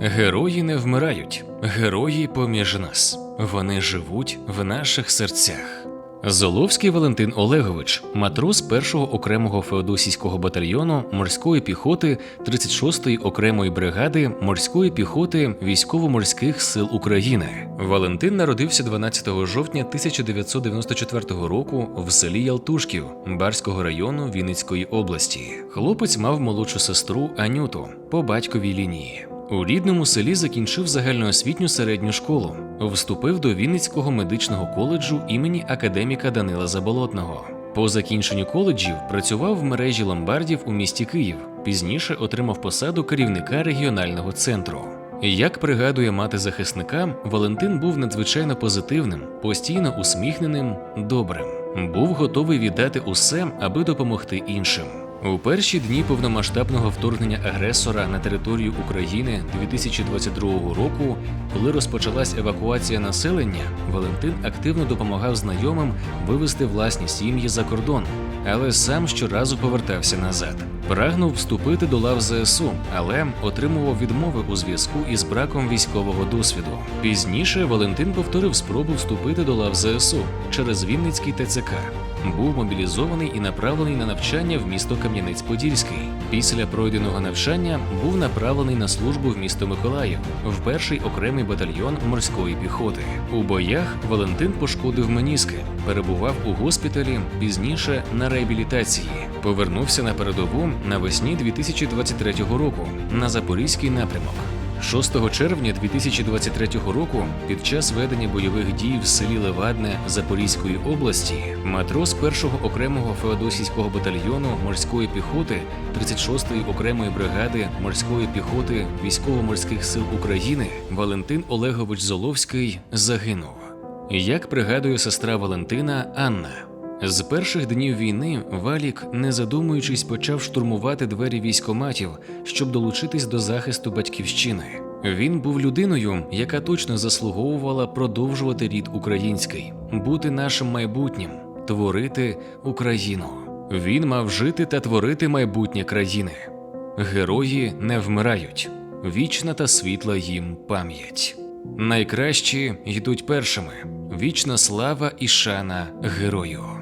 Герої не вмирають, герої поміж нас. Вони живуть в наших серцях. Золовський Валентин Олегович, матрос першого окремого феодосійського батальйону морської піхоти 36-ї окремої бригади морської піхоти військово-морських сил України. Валентин народився 12 жовтня 1994 року в селі Ялтушків Барського району Вінницької області. Хлопець мав молодшу сестру Анюту по батьковій лінії. У рідному селі закінчив загальноосвітню середню школу, вступив до Вінницького медичного коледжу імені академіка Данила Заболотного. По закінченню коледжів працював в мережі ломбардів у місті Київ. Пізніше отримав посаду керівника регіонального центру. Як пригадує мати захисника, Валентин був надзвичайно позитивним, постійно усміхненим, добрим. Був готовий віддати усе, аби допомогти іншим. У перші дні повномасштабного вторгнення агресора на територію України 2022 року, коли розпочалась евакуація населення, Валентин активно допомагав знайомим вивезти власні сім'ї за кордон, але сам щоразу повертався назад. Прагнув вступити до лав ЗСУ, але отримував відмови у зв'язку із браком військового досвіду. Пізніше Валентин повторив спробу вступити до лав ЗСУ через Вінницький ТЦК. Був мобілізований і направлений на навчання в місто Кам'янець-Подільський. Після пройденого навчання був направлений на службу в місто Миколаїв в перший окремий батальйон морської піхоти. У боях Валентин пошкодив меніски, перебував у госпіталі пізніше на реабілітації. Повернувся на передову навесні 2023 року на запорізький напрямок. 6 червня 2023 року, під час ведення бойових дій в селі Левадне Запорізької області, матрос першого окремого феодосійського батальйону морської піхоти 36-ї окремої бригади морської піхоти військово-морських сил України Валентин Олегович Золовський загинув. Як пригадує сестра Валентина Анна. З перших днів війни Валік, не задумуючись, почав штурмувати двері військоматів, щоб долучитись до захисту батьківщини. Він був людиною, яка точно заслуговувала продовжувати рід український, бути нашим майбутнім, творити Україну. Він мав жити та творити майбутнє країни. Герої не вмирають, вічна та світла їм пам'ять. Найкращі йдуть першими. Вічна слава і шана герою.